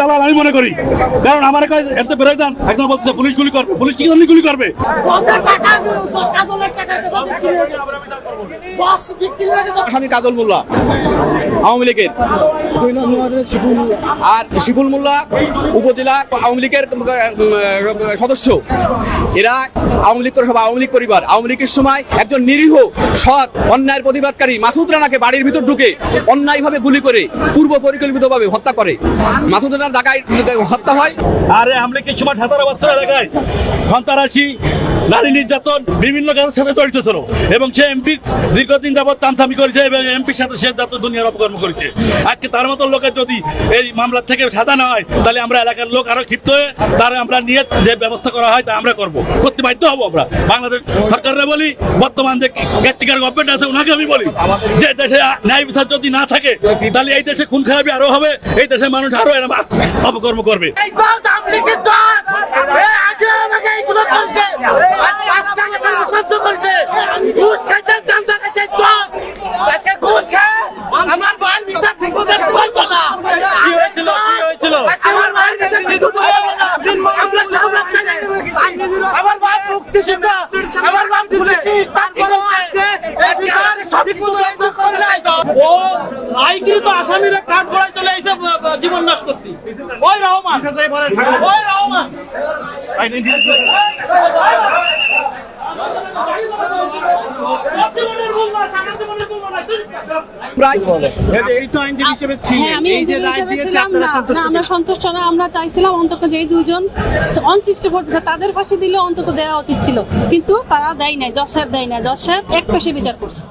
দালাল আমি মনে করি। কারণ আমার কাছে এত বেরোয় দেন একদম বলছে পুলিশ গুলি করবে পুলিশ কি গুলি করবে? আসামি কাজল মোল্লা আওয়ামী লীগের। আর শিবুল মোল্লা উপজেলা আওয়ামী লীগের সদস্য। এরা আওয়ামী লীগ সব আওয়ামী লীগ পরিবার। আওয়ামী লীগের সময় একজন নিরীহ সৎ অন্যায়ের প্রতিবাদকারী মাসুদ রানাকে বাড়ির ভিতর ঢুকে অন্যায়ভাবে গুলি করে পূর্ব পরিকল্পিতভাবে হত্যা করে। মাসুদ রানার ঢাকায় হত্যা হয়। আরে আমরা কি সময় ঠাতারা বাচ্চা এলাকায় সন্ত্রাসী নারী নির্যাতন, বিভিন্ন কাজের সাথে জড়িত ছিল। এবং সে এমপি দীর্ঘদিন যাবত চামচামি করেছে এবং এমপির সাথে সে যত দুনিয়ার অপকর্ম করেছে। আজকে তার মতো লোকের যদি এই মামলা থেকে সাজা না হয়, তাহলে আমরা এলাকার লোক আরও ক্ষিপ্ত হয়ে তার আমরা নিয়ে যে ব্যবস্থা করা হয় তা আমরা করব। করতে বাধ্য হব আমরা। বাংলাদেশ সরকাররা বলি, বর্তমান যে কেয়ারটেকার গভর্নমেন্ট আছে, ওনাকে আমি বলি, যে দেশে ন্যায় বিচার যদি না থাকে, তাহলে এই দেশে খুন খারাপি আরও হবে, এই দেশের মানুষ আরও এরকম অপকর্ম করবে। আমার হয়েছিল? আজকে আমার পুলিশ তারপরে বিচার সঠিক মতো করে নাই ও আইকৃত আসামিরা কাঠ গড়াই চলে এসে জীবন নাশ করতে। ওই রহমান ওই রহমান। হ্যাঁ আমি এই যে হিসেবে রায় দিয়েছে ছিলাম আপনারা না সন্তুষ্ট না, আমরা সন্তুষ্ট না আমরা চাইছিলাম অন্তত যে ফোর তাদের ফাঁসি দিলে অন্তত দেওয়া উচিত ছিল। কিন্তু তারা দেয় নাই জজ সাহেব দেয় না জজ সাহেব এক পেশে বিচার করছে।